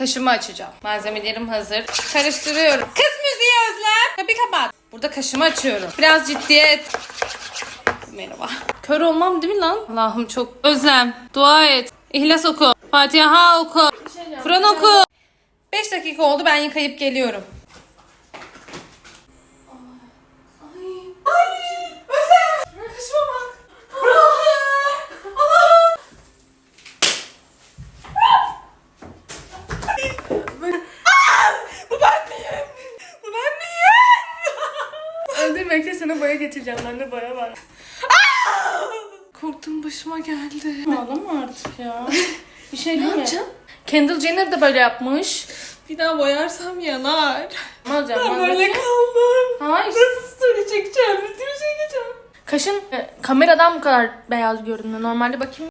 kaşımı açacağım. Malzemelerim hazır. Karıştırıyorum. Kız müziği Özlem. Kapıyı kapat. Burada kaşımı açıyorum. Biraz ciddiyet. Merhaba. Kör olmam değil mi lan? Allah'ım çok. Özlem. Dua et. İhlas oku. Fatiha oku. Kur'an oku. 5 dakika oldu ben yıkayıp geliyorum. Öldür bekle sana boya getireceğim. Bende boya var. Korktum başıma geldi. Ağlama artık ya. Bir şey değil mi? yapacağım? Kendall Jenner de böyle yapmış. Bir daha boyarsam yanar. Ne olacak? Ben böyle kaldım. Hayır. Nasıl story çekeceğim? Bir şey çekeceğim. Kaşın e, kameradan bu kadar beyaz görünüyor. Normalde bakayım.